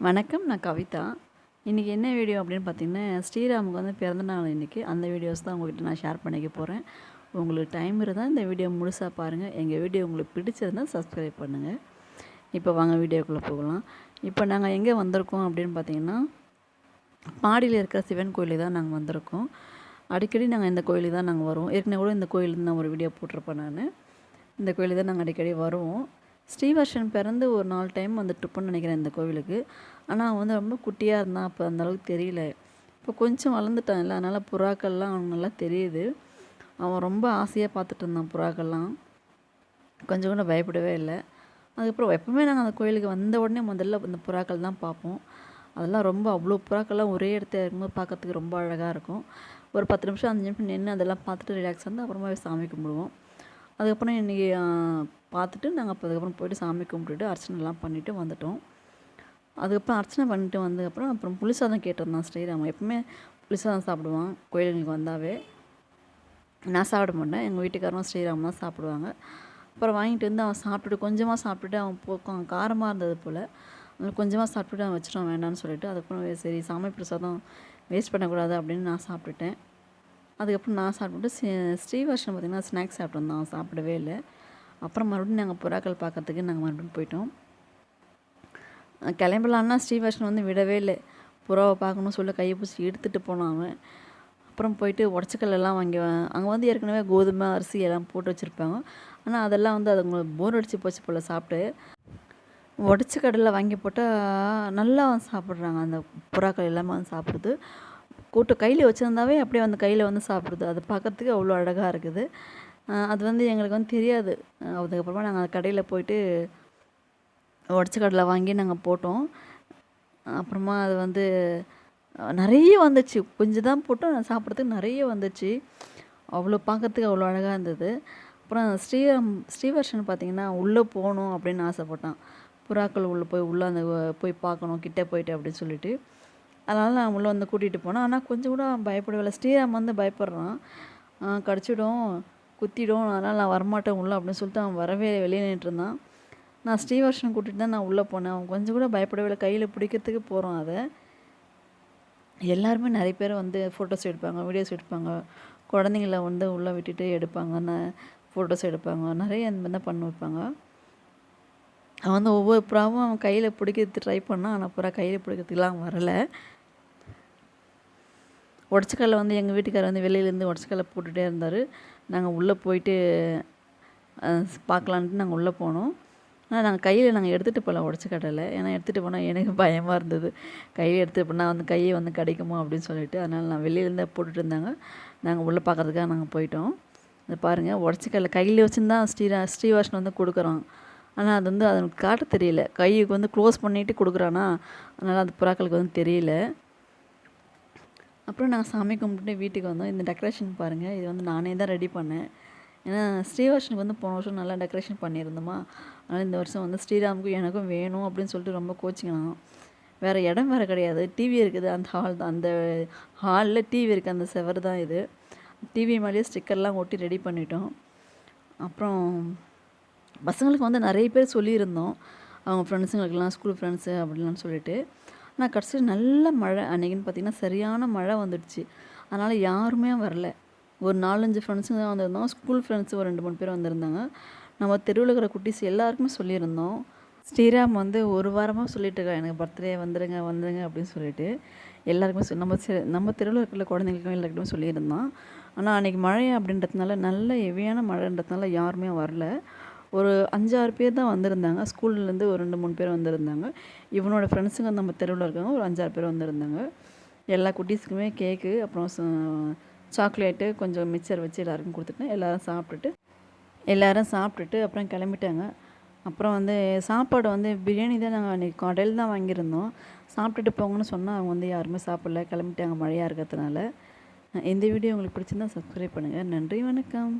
வணக்கம் நான் கவிதா. இன்றைக்கி என்ன வீடியோ அப்படின்னு பார்த்தீங்கன்னா ஸ்ரீராமுக்கு வந்து பிறந்தநாள் இன்றைக்கி அந்த வீடியோஸ் தான் உங்கள்கிட்ட நான் ஷேர் பண்ணிக்க போகிறேன் உங்களுக்கு டைம் இருந்தால் இந்த வீடியோ முழுசாக பாருங்கள் எங்கள் வீடியோ உங்களுக்கு பிடிச்சிருந்தால் சப்ஸ்கிரைப் பண்ணுங்கள் இப்போ வாங்க வீடியோக்குள்ளே போகலாம். இப்போ நாங்கள் எங்கே வந்திருக்கோம் அப்படின்னு பார்த்தீங்கன்னா பாடியில் இருக்கிற சிவன் கோயிலுக்கு தான் நாங்கள் வந்திருக்கோம். அடிக்கடி நாங்கள் இந்த கோயிலுக்கு தான் நாங்கள் வருவோம். ஏற்கனவே கூட இந்த கோயிலுக்கு நான் ஒரு வீடியோ போட்டிருப்பேன் நான். இந்த கோயிலுக்கு தான் நாங்கள் அடிக்கடி வருவோம். ஸ்ரீவர்ஷன் பிறந்து ஒரு நாலு டைம் வந்துட்டுருப்போன்னு நினைக்கிறேன் இந்த கோவிலுக்கு. ஆனால் அவன் வந்து ரொம்ப குட்டியாக இருந்தான். அப்போ அந்த அளவுக்கு தெரியல. இப்போ கொஞ்சம் வளர்ந்துட்டான். இல்லை அதனால் புறாக்கள்லாம் அவனுக்கு நல்லா தெரியுது. அவன் ரொம்ப ஆசையாக பார்த்துட்டு இருந்தான் புறாக்கள்லாம். கொஞ்சம் கூட பயப்படவே இல்லை. அதுக்கப்புறம் எப்பவுமே நாங்கள் அந்த கோயிலுக்கு வந்த உடனே முதல்ல இந்த புறாக்கள் தான் பார்ப்போம். அதெல்லாம் ரொம்ப அவ்வளோ புறாக்கள்லாம் ஒரே இடத்துல இருக்கும்போது பார்க்கறதுக்கு ரொம்ப அழகாக இருக்கும். ஒரு பத்து நிமிஷம் அஞ்சு நிமிஷம் நின்று அதெல்லாம் பார்த்துட்டு ரிலாக்ஸ் வந்து அப்புறமா சாமி கும்பிடுவோம். அதுக்கப்புறம் இன்றைக்கி பார்த்துட்டு நாங்கள் அப்போ அதுக்கப்புறம் போய்ட்டு சாமி கும்பிட்டுட்டு அர்ச்சனைலாம் பண்ணிவிட்டு வந்துட்டோம். அதுக்கப்புறம் அர்ச்சனை பண்ணிட்டு வந்ததுக்கப்புறம் அப்புறம் புளிசாதம் கேட்டிருந்தான் ஸ்ரீராம். எப்பவுமே புளிசாதம் சாப்பிடுவான் கோயிலுங்களுக்கு வந்தாவே. நான் சாப்பிட மாட்டேன். எங்கள் வீட்டுக்காரரும் ஸ்ரீராம் தான் சாப்பிடுவாங்க. அப்புறம் வாங்கிட்டு வந்து அவன் சாப்பிட்டுட்டு கொஞ்சமாக சாப்பிட்டுட்டு அவன் போக்கும் காரமாக இருந்தது போல். கொஞ்சமாக சாப்பிட்டுட்டு அவன் வச்சிட்டான் வேண்டாம்னு சொல்லிட்டு அதுக்கப்புறம் சரி சாமி பிரசாதம் வேஸ்ட் பண்ணக்கூடாது அப்படின்னு நான் சாப்பிட்டுட்டேன். அதுக்கப்புறம் நான் சாப்பிட்டுட்டு ஸ்ரீவர்ஷன் பார்த்திங்கன்னா ஸ்நாக்ஸ் சாப்பிட்ருந்தான் அவன் சாப்பிடவே இல்லை. அப்புறம் மறுபடியும் நாங்கள் புறாக்கள் பார்க்கறதுக்கு நாங்கள் மறுபடியும் போயிட்டோம். கிளம்பலான்னா ஸ்ரீவர்ஷன் வந்து விடவே இல்லை. புறாவை பார்க்கணும்னு சொல்லி கையை பிடிச்சி எடுத்துகிட்டு போனான் அவன். அப்புறம் போயிட்டு உடச்சக்கல் வாங்கி அங்கே வந்து ஏற்கனவே கோதுமை அரிசி எல்லாம் போட்டு வச்சுருப்பாங்க. ஆனால் அதெல்லாம் வந்து அதுங்களுக்கு போர் அடித்து போச்சு போல் சாப்பிட்டு. உடச்ச கடலில் வாங்கி போட்டால் நல்லா வந்து சாப்பிட்றாங்க. அந்த புறாக்கள் எல்லாமே வந்து சாப்பிடுது. கூட்டு கையில் வச்சுருந்தாவே அப்படியே அந்த கையில் வந்து சாப்பிடுது. அது பார்க்கறதுக்கு அவ்வளோ அழகாக இருக்குது. அது வந்து எங்களுக்கு வந்து தெரியாது. அதுக்கப்புறமா நாங்கள் கடையில் போயிட்டு உடச்ச கடலை வாங்கி நாங்கள் போட்டோம். அப்புறமா அது வந்து நிறைய வந்துச்சு. கொஞ்சம் தான் போட்டோம் சாப்பிட்றதுக்கு நிறைய வந்துச்சு. அவ்வளோ பார்க்கறதுக்கு அவ்வளோ அழகாக இருந்தது. அப்புறம் ஸ்ரீராம் ஸ்ரீவர்ஷன் பார்த்திங்கன்னா உள்ளே போகணும் அப்படின்னு ஆசைப்பட்டான். புறாக்கள் உள்ளே போய் உள்ளே அந்த போய் பார்க்கணும் கிட்டே போயிட்டு அப்படின்னு சொல்லிட்டு. அதனால் நான் உள்ளே வந்து கூட்டிகிட்டு போனேன். ஆனால் கொஞ்சம் கூட அவன் பயப்படவே இல்லை ஸ்ரீராம் வந்து பயப்படுறான். கடிச்சிடும் குத்திடும் அதனால் நான் வரமாட்டேன் உள்ளே அப்படின்னு சொல்லிட்டு அவன் வரவே வெளியே நின்றுருந்தான் நான் ஸ்ரீவர்ஷன் கூட்டிகிட்டு தான் நான் உள்ளே போனேன். அவன் கொஞ்சம் கூட பயப்படவே இல்லை கையில் பிடிக்கிறதுக்கு போகிறோம் அதை எல்லாருமே நிறைய பேர் வந்து ஃபோட்டோஸ் எடுப்பாங்க வீடியோஸ் எடுப்பாங்க. குழந்தைங்கள வந்து உள்ளே விட்டுட்டு எடுப்பாங்க ந ஃபோட்டோஸ் எடுப்பாங்க. நிறைய அந்த மாதிரி தான் பண்ண வைப்பாங்க. அவன் வந்து ஒவ்வொரு புறாவும் அவன் கையில் பிடிக்கிறதுக்கு ட்ரை பண்ணான். ஆனால் புறா கையில் பிடிக்கிறதுக்குலாம் வரலை. உடச்சக்கல்ல வந்து எங்கள் வீட்டுக்காரர் வந்து வெளியிலேருந்து உடச்சக்கல்ல போட்டுகிட்டே இருந்தார். நாங்கள் உள்ளே போயிட்டு பார்க்கலான்ட்டு நாங்கள் உள்ளே போனோம். ஆனால் நாங்கள் கையில் நாங்கள் எடுத்துகிட்டு போகல உடச்சக்கடலை. ஏன்னா எடுத்துகிட்டு போனால் எனக்கு பயமாக இருந்தது. கையில் எடுத்துகிட்டு போனால் வந்து கையை வந்து கிடைக்குமோ அப்படின்னு சொல்லிட்டு. அதனால் நான் வெளியிலேருந்து போட்டுட்டு இருந்தாங்க. நாங்கள் உள்ளே பார்க்கறதுக்காக நாங்கள் போயிட்டோம். இந்த பாருங்கள் உடச்சக்கல்ல கையில் வச்சுருந்தா ஸ்ரீரா ஸ்ரீவாஷன் வந்து கொடுக்குறான். ஆனால் அது வந்து அதனுக்கு காட்ட தெரியல. கைக்கு வந்து க்ளோஸ் பண்ணிட்டு கொடுக்குறானா அதனால் அது புறாக்களுக்கு வந்து தெரியல. அப்புறம் நாங்கள் சாமி கும்பிட்டுட்டு வீட்டுக்கு வந்தோம். இந்த டெக்கரேஷன் பாருங்கள் இது வந்து நானே தான் ரெடி பண்ணேன். ஏன்னா ஸ்ரீவர்ஷனுக்கு வந்து போன வருஷம் நல்லா டெக்கரேஷன் பண்ணியிருந்தோமா. அதனால் இந்த வருஷம் வந்து ஸ்ரீராமுக்கும் எனக்கும் வேணும் அப்படின்னு சொல்லிட்டு ரொம்ப கோச்சிங்கனான் வேறு இடம் வேறு கிடையாது. டிவி இருக்குது. அந்த ஹால் தான். அந்த ஹாலில் டிவி இருக்குது அந்த செவர் தான் இது. டிவி மேலேயே ஸ்டிக்கர்லாம் ஒட்டி ரெடி பண்ணிட்டோம். அப்புறம் பசங்களுக்கு வந்து நிறைய பேர் சொல்லியிருந்தோம். அவங்க ஃப்ரெண்ட்ஸுங்களுக்கெல்லாம் ஸ்கூல் ஃப்ரெண்ட்ஸு அப்படிலாம் சொல்லிட்டு. ஆனால் கடைசியில் நல்ல மழை அன்றைக்கின்னு பார்த்திங்கன்னா சரியான மழை வந்துடுச்சு. அதனால் யாருமே வரல. ஒரு நாலஞ்சு ஃப்ரெண்ட்ஸுங்க தான் வந்திருந்தோம். ஸ்கூல் ஃப்ரெண்ட்ஸு ஒரு ரெண்டு மூணு பேர் வந்திருந்தாங்க. நம்ம தெருவில் இருக்கிற குட்டீஸ் எல்லாருக்குமே சொல்லியிருந்தோம். ஸ்ரீராம் வந்து ஒரு வாரமாக சொல்லிட்டு இருக்கா எனக்கு பர்த்டே வந்துடுங்க வந்துடுங்க அப்படின்னு சொல்லிட்டு. எல்லாருக்குமே சொல் நம்ம செ- நம்ம தெருவில் இருக்கிற குழந்தைங்களுக்கும் எல்லாருக்குமே சொல்லியிருந்தோம் ஆனால் அன்றைக்கி மழை அப்படின்றதுனால நல்ல ஹெவியான மழைன்றதுனால யாருமே வரல. ஒரு அஞ்சாறு பேர் தான் வந்திருந்தாங்க. ஸ்கூல்லேருந்து ஒரு ரெண்டு மூணு பேர் வந்திருந்தாங்க. இவனோட ஃப்ரெண்ட்ஸுங்க நம்ம தெருவில் இருக்காங்க ஒரு அஞ்சாறு பேர் வந்திருந்தாங்க. எல்லா குட்டீஸுக்குமே கேக்கு அப்புறம் சாக்லேட்டு கொஞ்சம் மிக்சர் வச்சு எல்லாருக்கும் கொடுத்துட்டேன் எல்லோரும் சாப்பிட்டுட்டு எல்லாரும் சாப்பிட்டுட்டு அப்புறம் கிளம்பிட்டாங்க. அப்புறம் வந்து சாப்பாடு வந்து பிரியாணி தான் நாங்கள் அன்றைக்கி கடையில் தான் வாங்கியிருந்தோம். சாப்பிட்டுட்டு போங்கன்னு சொன்னால் அவங்க வந்து யாருமே சாப்பிடல. கிளம்பிட்டாங்க மழையாக இருக்கிறதுனால. இந்த வீடியோ உங்களுக்கு பிடிச்சிருந்தா சப்ஸ்கிரைப் பண்ணுங்கள் நன்றி வணக்கம்.